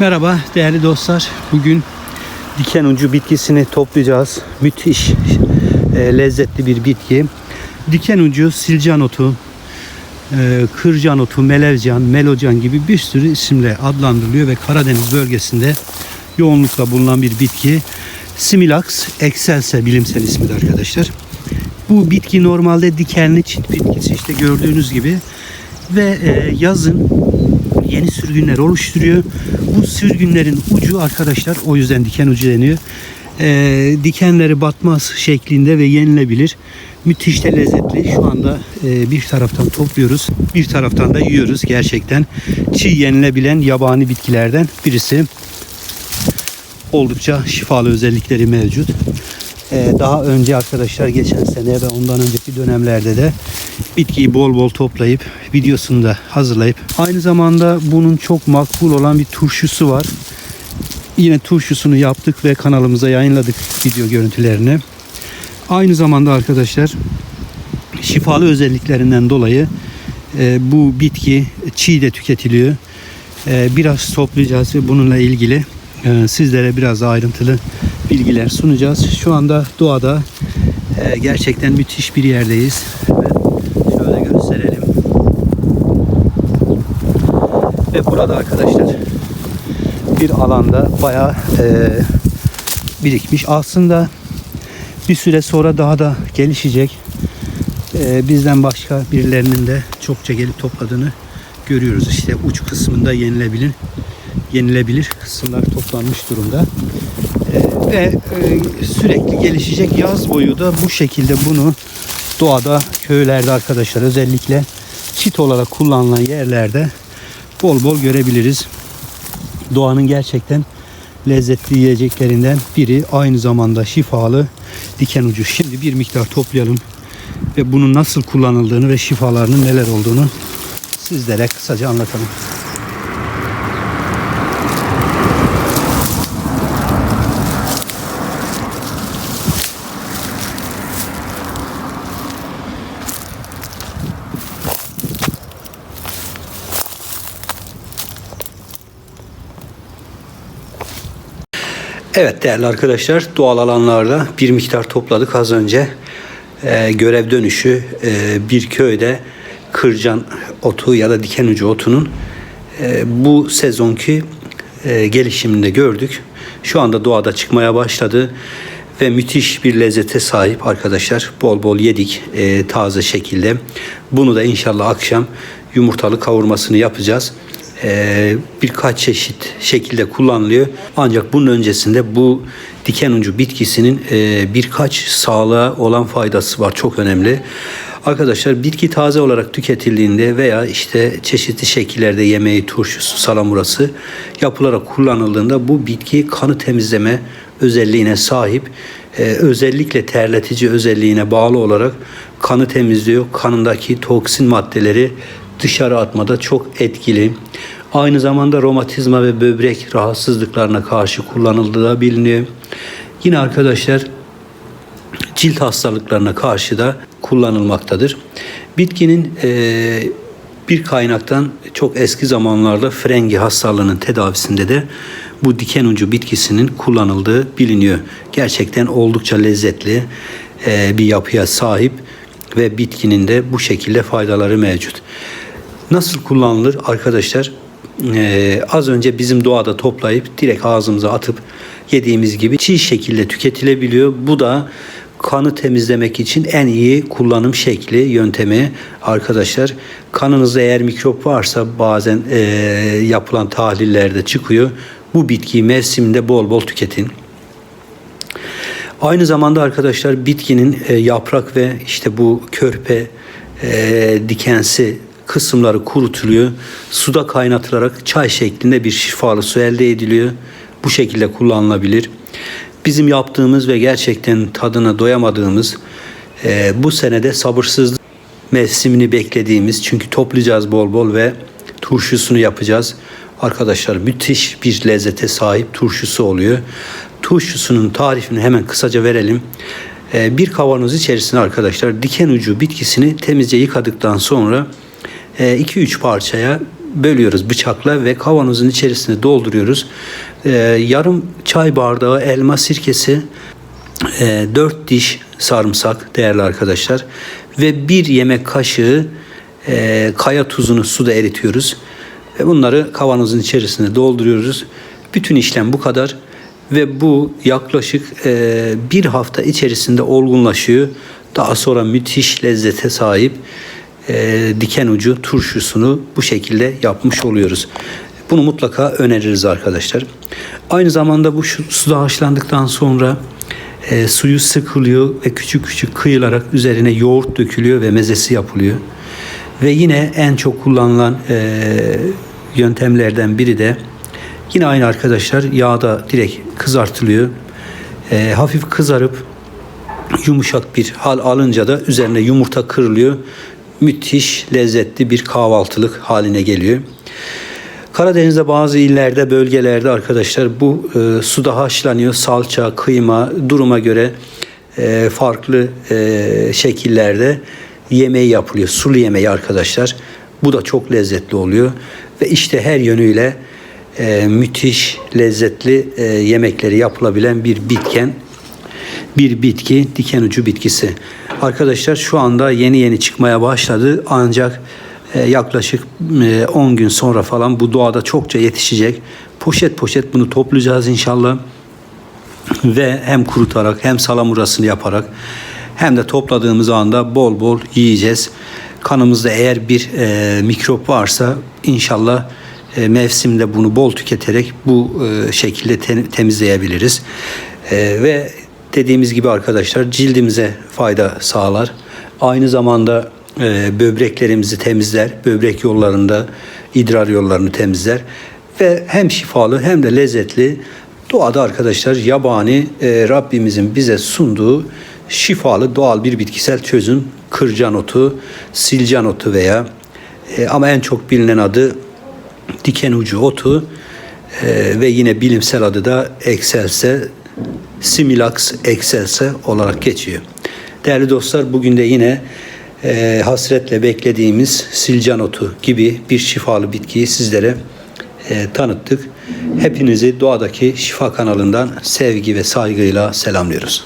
Merhaba değerli dostlar. Bugün diken ucu bitkisini toplayacağız. Müthiş e, lezzetli bir bitki. Diken ucu silcan otu, e, kırcan otu, melevcan, melocan gibi bir sürü isimle adlandırılıyor ve Karadeniz bölgesinde yoğunlukla bulunan bir bitki. Similax excelsa bilimsel ismidir arkadaşlar. Bu bitki normalde dikenli çit bitkisi işte gördüğünüz gibi ve e, yazın yeni sürgünler oluşturuyor. Bu sürgünlerin ucu arkadaşlar o yüzden diken ucu deniyor. E, dikenleri batmaz şeklinde ve yenilebilir. Müthiş de lezzetli. Şu anda e, bir taraftan topluyoruz. Bir taraftan da yiyoruz gerçekten. Çiğ yenilebilen yabani bitkilerden birisi. Oldukça şifalı özellikleri mevcut. Ee, daha önce arkadaşlar geçen sene ve ondan önceki dönemlerde de bitkiyi bol bol toplayıp videosunu da hazırlayıp aynı zamanda bunun çok makbul olan bir turşusu var. Yine turşusunu yaptık ve kanalımıza yayınladık video görüntülerini. Aynı zamanda arkadaşlar şifalı özelliklerinden dolayı e, bu bitki çiğ de tüketiliyor. E, biraz toplayacağız ve bununla ilgili e, sizlere biraz ayrıntılı bilgiler sunacağız. Şu anda doğada e, gerçekten müthiş bir yerdeyiz. Şöyle gösterelim. Ve burada arkadaşlar bir alanda bayağı e, birikmiş. Aslında bir süre sonra daha da gelişecek. E, bizden başka birilerinin de çokça gelip topladığını görüyoruz. İşte uç kısmında yenilebilir yenilebilir kısımlar toplanmış durumda. Ve e, sürekli gelişecek yaz boyu da bu şekilde bunu doğada köylerde arkadaşlar özellikle çit olarak kullanılan yerlerde bol bol görebiliriz. Doğanın gerçekten lezzetli yiyeceklerinden biri aynı zamanda şifalı diken ucu. Şimdi bir miktar toplayalım ve bunun nasıl kullanıldığını ve şifalarının neler olduğunu sizlere kısaca anlatalım. Evet değerli arkadaşlar doğal alanlarda bir miktar topladık az önce. Ee, görev dönüşü e, bir köyde kırcan otu ya da diken ucu otunun e, bu sezonki e, gelişimini gördük. Şu anda doğada çıkmaya başladı ve müthiş bir lezzete sahip arkadaşlar. Bol bol yedik e, taze şekilde. Bunu da inşallah akşam yumurtalı kavurmasını yapacağız e, birkaç çeşit şekilde kullanılıyor. Ancak bunun öncesinde bu diken ucu bitkisinin e, birkaç sağlığa olan faydası var. Çok önemli. Arkadaşlar bitki taze olarak tüketildiğinde veya işte çeşitli şekillerde yemeği, turşusu, salamurası yapılarak kullanıldığında bu bitki kanı temizleme özelliğine sahip. Ee, özellikle terletici özelliğine bağlı olarak kanı temizliyor. Kanındaki toksin maddeleri dışarı atmada çok etkili. Aynı zamanda romatizma ve böbrek rahatsızlıklarına karşı kullanıldığı da biliniyor. Yine arkadaşlar cilt hastalıklarına karşı da kullanılmaktadır. Bitkinin e, bir kaynaktan çok eski zamanlarda frengi hastalığının tedavisinde de bu diken ucu bitkisinin kullanıldığı biliniyor. Gerçekten oldukça lezzetli e, bir yapıya sahip ve bitkinin de bu şekilde faydaları mevcut. Nasıl kullanılır arkadaşlar? Ee, az önce bizim doğada toplayıp direkt ağzımıza atıp yediğimiz gibi çiğ şekilde tüketilebiliyor. Bu da kanı temizlemek için en iyi kullanım şekli, yöntemi arkadaşlar. Kanınızda eğer mikrop varsa bazen e, yapılan tahlillerde çıkıyor. Bu bitkiyi mevsiminde bol bol tüketin. Aynı zamanda arkadaşlar bitkinin e, yaprak ve işte bu körpe e, dikensi kısımları kurutuluyor. Suda kaynatılarak çay şeklinde bir şifalı su elde ediliyor. Bu şekilde kullanılabilir. Bizim yaptığımız ve gerçekten tadına doyamadığımız e, bu senede sabırsızlık mevsimini beklediğimiz çünkü toplayacağız bol bol ve turşusunu yapacağız. Arkadaşlar müthiş bir lezzete sahip turşusu oluyor. Turşusunun tarifini hemen kısaca verelim. E, bir kavanoz içerisine arkadaşlar diken ucu bitkisini temizce yıkadıktan sonra 2-3 e, parçaya bölüyoruz bıçakla ve kavanozun içerisine dolduruyoruz. Ee, yarım çay bardağı elma sirkesi, e, 4 diş sarımsak değerli arkadaşlar ve bir yemek kaşığı e, kaya tuzunu suda eritiyoruz. Ve bunları kavanozun içerisine dolduruyoruz. Bütün işlem bu kadar ve bu yaklaşık e, bir hafta içerisinde olgunlaşıyor. Daha sonra müthiş lezzete sahip e, diken ucu turşusunu bu şekilde yapmış oluyoruz. Bunu mutlaka öneririz arkadaşlar. Aynı zamanda bu suda haşlandıktan sonra e, suyu sıkılıyor ve küçük küçük kıyılarak üzerine yoğurt dökülüyor ve mezesi yapılıyor. Ve yine en çok kullanılan e, yöntemlerden biri de yine aynı arkadaşlar yağda direkt kızartılıyor. E, hafif kızarıp yumuşak bir hal alınca da üzerine yumurta kırılıyor. Müthiş lezzetli bir kahvaltılık haline geliyor. Karadeniz'de bazı illerde, bölgelerde arkadaşlar bu e, suda haşlanıyor. Salça, kıyma duruma göre e, farklı e, şekillerde yemeği yapılıyor. Sulu yemeği arkadaşlar. Bu da çok lezzetli oluyor. Ve işte her yönüyle e, müthiş lezzetli e, yemekleri yapılabilen bir bitken bir bitki, diken ucu bitkisi. Arkadaşlar şu anda yeni yeni çıkmaya başladı ancak e, yaklaşık e, 10 gün sonra falan bu doğada çokça yetişecek. Poşet poşet bunu toplayacağız inşallah ve hem kurutarak hem salamurasını yaparak hem de topladığımız anda bol bol yiyeceğiz. Kanımızda eğer bir e, mikrop varsa inşallah e, mevsimde bunu bol tüketerek bu e, şekilde te- temizleyebiliriz. E, ve dediğimiz gibi arkadaşlar cildimize fayda sağlar. Aynı zamanda e, böbreklerimizi temizler. Böbrek yollarında idrar yollarını temizler. Ve hem şifalı hem de lezzetli Doğada arkadaşlar yabani e, Rabbimizin bize sunduğu şifalı doğal bir bitkisel çözüm kırcan otu, silcan otu veya e, ama en çok bilinen adı diken ucu otu e, ve yine bilimsel adı da Excelsa Similax excelsa olarak geçiyor. Değerli dostlar bugün de yine e, hasretle beklediğimiz silcan otu gibi bir şifalı bitkiyi sizlere e, tanıttık. Hepinizi doğadaki şifa kanalından sevgi ve saygıyla selamlıyoruz.